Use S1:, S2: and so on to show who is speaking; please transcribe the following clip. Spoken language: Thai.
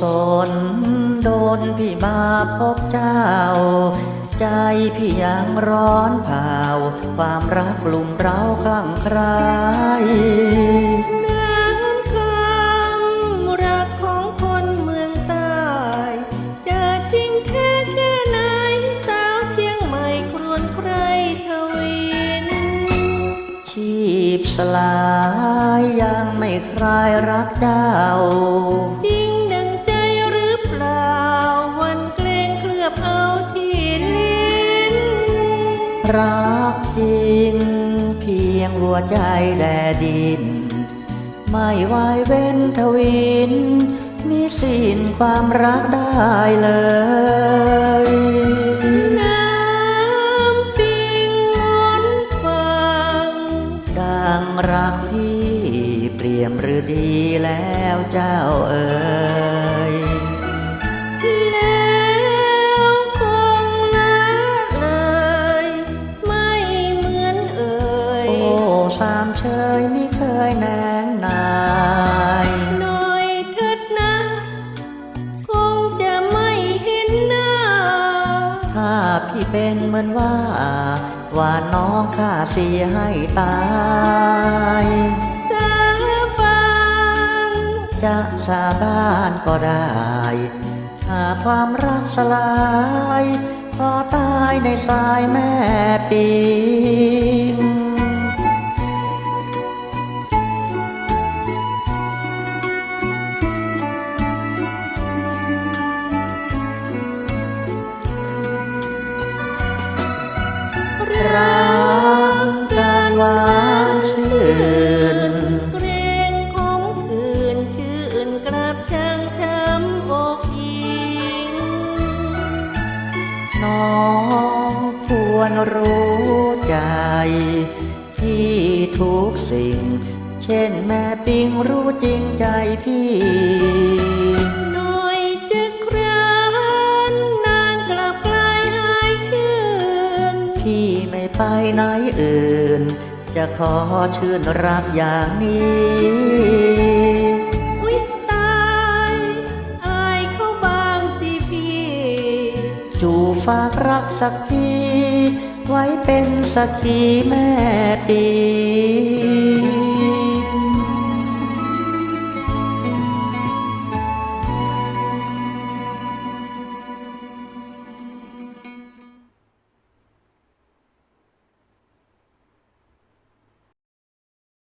S1: ศลโดนพี่มาพบเจ้า ใจพี่ยังร้อนเผาความรักกลุ่มเราคลั่งไคล้
S2: น้ำคำรักของคนเมืองใต้จะจริงแท้แค่ไหนสาวเชียงใหม่ครวนใครทวิน
S1: ชี พสลายยังไม่คลายรักเจ้า
S2: จริงดังใจหรือเปล่า วันเกรงเคลือบเอาที่ลิ้น
S1: รักจริง เพียงหัวใจแดดิน ไม่ไหวเว้นทวิน มีสิ้นความรักได้เลย เปลี่ยมหรือดีแล้วเจ้าเอ๋ย
S2: แล้วคงละเลย ไม่เหมือนเอ่ย
S1: โอ้สามเชยไม่เคยแนงนาย
S2: หน่อยเถิดนะ คงจะไม่เห็นหน้า
S1: ถ้าพี่เป็นเหมือนว่า ว่าน้องข้าเสียให้ตาย
S2: สาบาน
S1: จะสาบานก็ได้ ถ้าความรักสลายพอตายในสายแม่ปิง
S2: ลับช่างช้ำอกยิง
S1: น้องควรรู้ใจ ที่ทุกสิ่ง เช่นแม่ปิงรู้จริงใจพี่
S2: หน่อยจะครานนานกลับกลายหายชื่น
S1: พี่ไม่ไปไหนอื่น จะขอชื่นรักอย่างนี้ จูฝากรักสักที ไว้เป็นสักทีแม่ปี